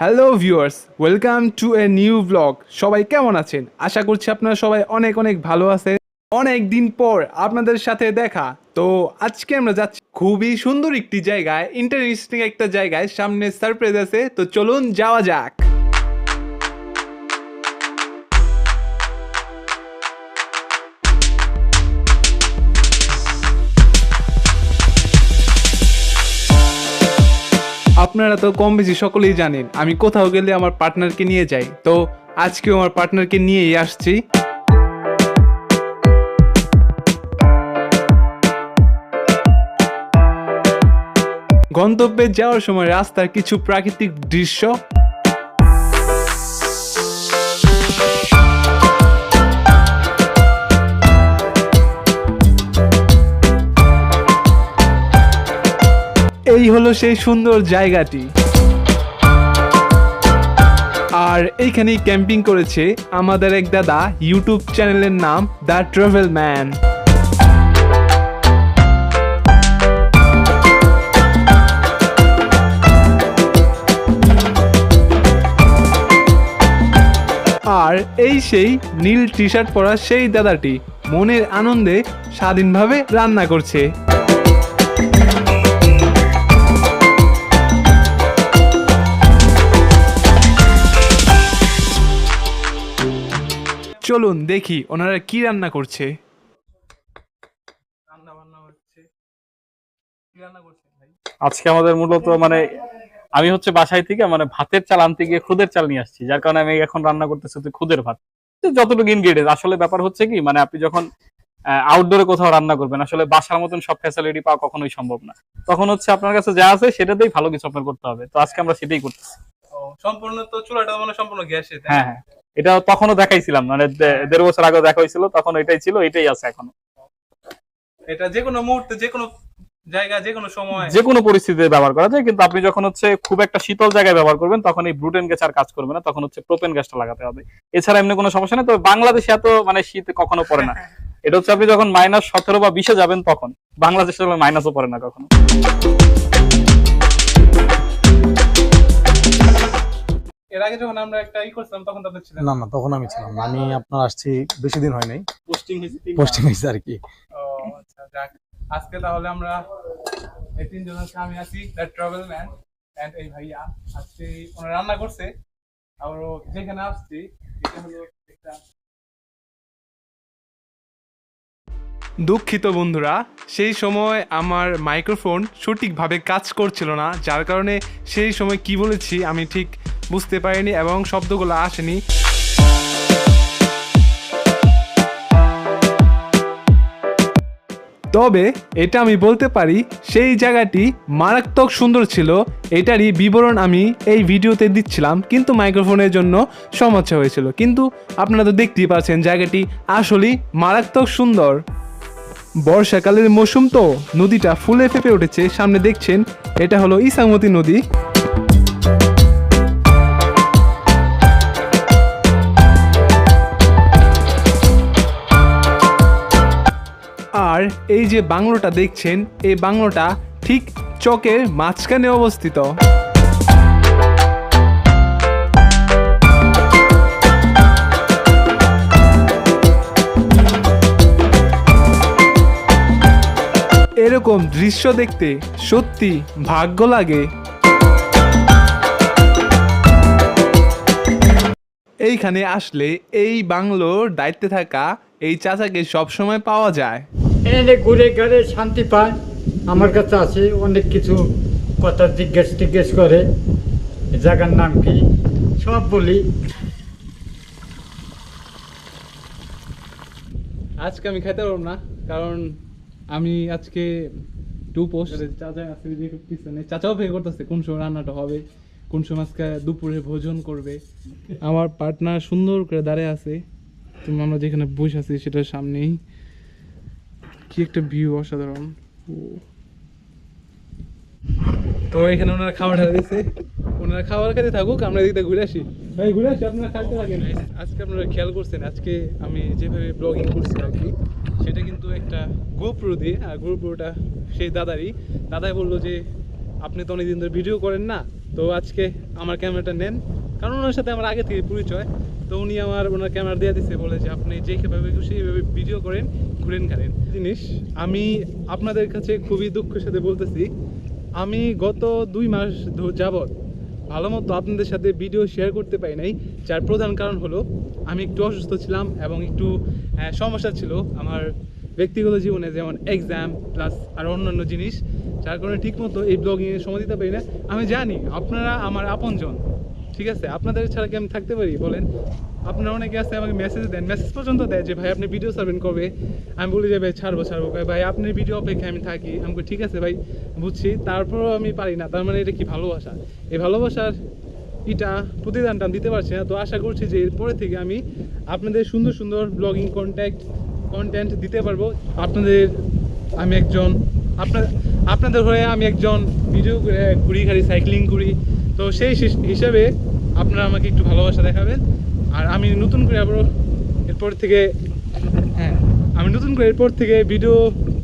Hello viewers welcome to a new blog সবাই কেমন আছেন? আশা করছি আপনারা সবাই অনেক অনেক ভালো আছেন। অনেক দিন পর আপনাদের সাথে দেখা। তো আজকে আমরা যাচ্ছি খুবই সুন্দর একটি জায়গায় ইন্টারেস্টিং একটা জায়গায়। সামনে সারপ্রাইজ আছে। তো চলুন যাওয়া যাক। আপনারা তো কম বেশি সকলেই জানেন, আমি কোথাও গেলে আমার পার্টনারকে নিয়ে যাই। তো আজকেও আমার পার্টনারকে নিয়েই আসছি। গন্তব্যে যাওয়ার সময় রাস্তার কিছু প্রাকৃতিক দৃশ্য এই হলো সেই সুন্দর জায়গাটি। আর এইখানেই ক্যাম্পিং করেছে আমাদের এক দাদা ইউটিউব চ্যানেলের নাম দ্য ট্রাভেল ম্যান। আর এই সেই নীল টি শার্ট পরা সেই দাদাটি মনের আনন্দে স্বাধীনভাবে রান্না করছে। চলুন দেখি ওনারা কি রান্না করছে। রান্না বান্না হচ্ছে। কি রান্না করছে ভাই? আজকে আমাদের মূলত মানে আমি হচ্ছে বাসায় থেকে মানে ভাতের চাল আনতে গিয়ে খুদের চাল নিয়ে আসছি যার কারণে আমি এখন রান্না করতেছি খুদের ভাত। যতটুকু ইনগ্রিডিয়েন্ট আসলে ব্যাপার হচ্ছে কি মানে আপনি যখন আউটডোরে কোথাও রান্না করবেন আসলে বাসার মতন সব ফ্যাসিলিটি পাওয়া কখনোই সম্ভব না। তখন হচ্ছে আপনার কাছে যা আছে সেটাতেই ভালো কিছু আপনার করতে হবে। তো আজকে আমরা সেটাই করতেছি। সম্পূর্ণ তো চুলাটা মানে সম্পূর্ণ গ্যাসে হ্যাঁ হ্যাঁ। এটা তখনও দেখাইছিলাম মানে দেড় বছর আগে দেখা হয়েছিল তখন এটাই ছিল এটাই আছে এখনও। এটা যে কোনো মুহূর্তে যে কোনো জায়গা যে কোনো সময়। যে কোনো পরিস্থিতিতে ব্যবহার করা যায় কিন্তু আপনি যখন হচ্ছে খুব একটা শীতল জায়গায় ব্যবহার করবেন তখন এই ব্রুটেন গ্যাস আর কাজ করবে না তখন হচ্ছে প্রোপেন গ্যাসটা লাগাতে হবে। এছাড়া এমনি কোনো সমস্যা নেই তবে বাংলাদেশে এত মানে শীত কখনো পড়ে না। এটা হচ্ছে আপনি যখন মাইনাস সতেরো বা বিশে যাবেন তখন বাংলাদেশে মাইনাসও পড়ে না কখনো। এর আগে যখন আমরা একটা ই করছিলাম তখন তো আপনি ছিলেন না। না তখন আমি ছিলাম আমি আপনার আসছি বেশি দিন হয় নাই। পোস্টিং হয়েছে পোস্টিং হয়েছে আর কি। ও আচ্ছা যাক। আজকে তাহলে আমরা এই তিনজন আমি আছি দ্য ট্রাভেল ম্যান এন্ড এই ভাইয়া। আজকে ওনারা রান্না করছে আর ও যেখানে আসছি এটা হলো একটা দুঃখিত বন্ধুরা সেই সময় আমার মাইক্রোফোন সঠিকভাবে কাজ করছিল না যার কারণে সেই সময় কি বলেছি আমি ঠিক বুঝতে পারিনি এবং শব্দগুলো আসেনি। তবে এটা আমি বলতে পারি, সেই জায়গাটি মারাত্মক সুন্দর ছিল। এটারই বিবরণ আমি এই ভিডিওতে দিচ্ছিলাম, কিন্তু মাইক্রোফোনের জন্য সমস্যা হয়েছিল। কিন্তু আপনারা তো দেখতেই পাচ্ছেন জায়গাটি আসলেই মারাত্মক সুন্দর। বর্ষাকালের মৌসুম তো, নদীটা ফুলে ফেপে উঠেছে। সামনে দেখছেন, এটা হলো ইসামতি নদী। এই যে বাংলোটা দেখছেন, এই বাংলোটা ঠিক চকের মাঝখানে অবস্থিত। এরকম দৃশ্য দেখতে সত্যি ভাগ্য লাগে। এইখানে আসলে এই বাংলোর দায়িত্বে থাকা এই চাচাকে সবসময় পাওয়া যায়। এনে ঘুরে গেলে শান্তি পায়। আমার কাছে আছে অনেক কিছু কথা জিজ্ঞেস টিজ্ঞেস করে। জায়গার নাম কি? সব বলি। আজকে আমি খেতে পারব না কারণ আমি আজকে টু পোস্ট চাচা আছে যে পিছনে। চাচাও পে করতেছে কোন সময় রান্নাটা হবে কোন সময় আজকে দুপুরে ভোজন করবে। আমার পার্টনার সুন্দর করে দাঁড়িয়ে আছে। তুমি আমরা যেখানে বসে আছি সেটার সামনেই। কি একটা ভিউ অসাধারণ। তো এখানে ওনারা খাবার ঢালা দিয়েছে। ওনারা খাবার খেতে থাকুক আমরা এদিকে ঘুরে আসি। ভাই ঘুরে আসি আপনারা খাইতে থাকেন। আজকে আপনারা খেয়াল করছেন আজকে আমি যেভাবে ব্লগিং করছি আর কি সেটা কিন্তু একটা গোপ্রো দিয়ে আর গোপ্রোটা সেই দাদারই। দাদাই বলল যে আপনি তো অনেকদিন ধরে ভিডিও করেন না তো আজকে আমার ক্যামেরাটা নেন কারণ ওনার সাথে আমার আগে থেকে পরিচয়, তো উনি আমার ওনার ক্যামেরা দিয়ে দিচ্ছে বলে যে আপনি যেভাবে খুশি এইভাবে ভিডিও করেন, ঘুরেন খারেন জিনিস, আমি আপনাদের কাছে খুবই দুঃখের সাথে বলতেছি, আমি গত দুই মাস যাবত ভালো মতো আপনাদের সাথে ভিডিও শেয়ার করতে পারি নাই, যার প্রধান কারণ হলো, আমি একটু অসুস্থ ছিলাম এবং একটু সমস্যা ছিল আমার ব্যক্তিগত জীবনে, যেমন এক্সাম প্লাস আর অন্যান্য জিনিস, যার কারণে ঠিকমতো এই ব্লগিংয়ে সময় দিতে পারি না। আমি জানি, আপনারা আমার আপনজন। ঠিক আছে? আপনাদের ছাড়া কি আমি থাকতে পারি? বলেন। আপনারা অনেকে আছে আমাকে মেসেজ দেন। মেসেজ পর্যন্ত দেয় যে ভাই আপনি ভিডিও সার্ভেন কবে? আমি বলি যে ভাই ছাড়বো ছাড়বো। কয়, ভাই আপনার ভিডিও অপেক্ষায় আমি থাকি। আমি ঠিক আছে ভাই বুঝছি। তারপরেও আমি পারি না। তার মানে এটা কি ভালোবাসা? এই ভালোবাসার এটা প্রতিদানটা দিতে পারছি না। তো আশা করছি যে এরপরে থেকে আমি আপনাদের সুন্দর সুন্দর ব্লগিং কন্ট্যাক্ট কন্টেন্ট দিতে পারব। আপনাদের আমি একজন আপনার আপনাদের হয়ে আমি একজন ভিডিও ঘুরি ঘাড়ি সাইক্লিং করি। তো সেই হিসাবে আপনারা আমাকে একটু ভালোবাসা দেখাবেন। আর আমি নতুন করে আবারও এরপর থেকে হ্যাঁ। আমি নতুন করে এরপর থেকে ভিডিও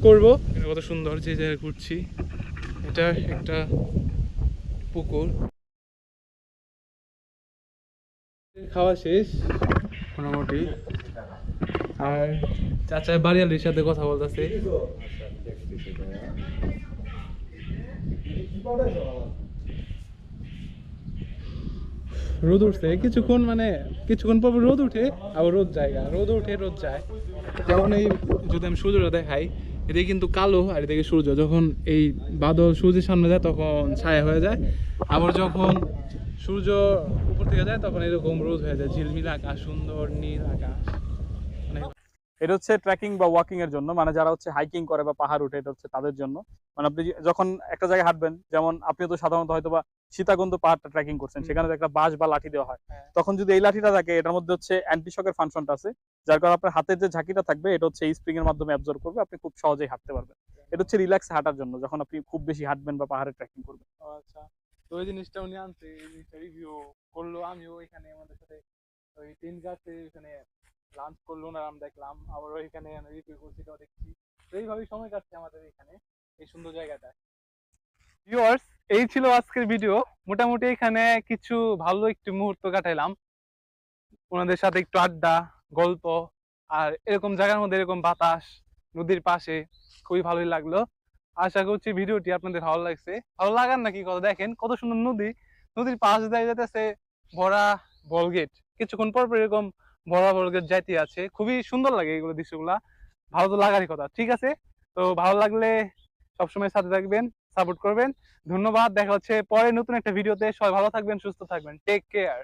করব। কত সুন্দর যে জায়গায় ঘুরছি। এটা একটা পুকুর। খাওয়া শেষ মোটামুটি। আর চাচা বাড়িয়ালির সাথে কথা বলতেছে। রোদ উঠছে। কিছুক্ষণ মানে কিছুক্ষণ পর রোদ উঠে, আবার রোদ জায়গা রোদ উঠে, রোদ যায়। যেমন এই যদি আমি সূর্যটা দেখাই, এদিকে কিন্তু কালো আর এদিকে সূর্য। যখন এই বাদল সূর্যের সামনে যায়, তখন ছায়া হয়ে যায়। আবার যখন সূর্য উপর থেকে যায়, তখন এরকম রোদ হয়ে যায়। ঝিলমিল আকাশ, সুন্দর নীল আকাশ। এটা হচ্ছে ট্রেকিং বা ওয়াকিং এর জন্য মানে যারা হচ্ছে হাইকিং করে বা পাহাড় উঠে এটা হচ্ছে তাদের জন্য। মানে আপনি যখন একটা জায়গায় হাঁটবেন যেমন আপনি তো সাধারণত হয়তো বা সীতাকুণ্ড পাহাড়টা ট্রেকিং করছেন সেখানে একটা বাঁশ বা লাঠি দেওয়া হয়। হ্যাঁ। তখন যদি এই লাঠিটা থাকে এটার মধ্যে হচ্ছে অ্যান্টি শকের ফাংশনটা আছে যার কারণে আপনার হাতের যে ঝাঁকিটা থাকবে এটা হচ্ছে এই স্প্রিং এর মাধ্যমে অ্যাবজর্ব করবে আপনি খুব সহজেই হাঁটতে পারবেন। এটা হচ্ছে রিল্যাক্স হাঁটার জন্য যখন আপনি খুব বেশি হাঁটবেন বা পাহাড়ে ট্রেকিং করবেন। আচ্ছা। তো ওই জিনিসটা উনি আনছে এই জিনিসটা রিভিউ করল আমিও এখানে আমাদের সাথে ওই তিন গাছে এখানে লাঞ্চ করল না আমি দেখলাম। আবার ওইখানে রিভিউ করছি তো দেখছি। এইভাবেই সময় কাটছে আমাদের এখানে, এই সুন্দর জায়গাটা। ভিউয়ার্স এই ছিল আজকের ভিডিও মোটামুটি এখানে কিছু ভালো একটি মুহূর্ত কাটাইলাম। ওনাদের সাথে একটু আড্ডা, গল্প, আর এরকম জায়গার মধ্যে এরকম বাতাস, নদীর পাশে, খুবই ভালোই লাগল। আশা করছি ভিডিওটি আপনাদের ভালো লাগছে। ভালো লাগার নাকি কথা? দেখেন কত সুন্দর নদী। নদীর পাশ দিয়ে যেতেছে ভরা বলগেট। কিছুক্ষণ পর এরকম ভরা বড় জাতি আছে, খুবই সুন্দর লাগে এগুলো দৃশ্যগুলা। ভালো তো লাগারই কথা, ঠিক আছে? তো ভালো লাগলে সবসময় সাথে থাকবেন সাপোর্ট করবেন। ধন্যবাদ, দেখা হচ্ছে পরে নতুন একটা ভিডিওতে। সবাই ভালো থাকবেন, সুস্থ থাকবেন। Take care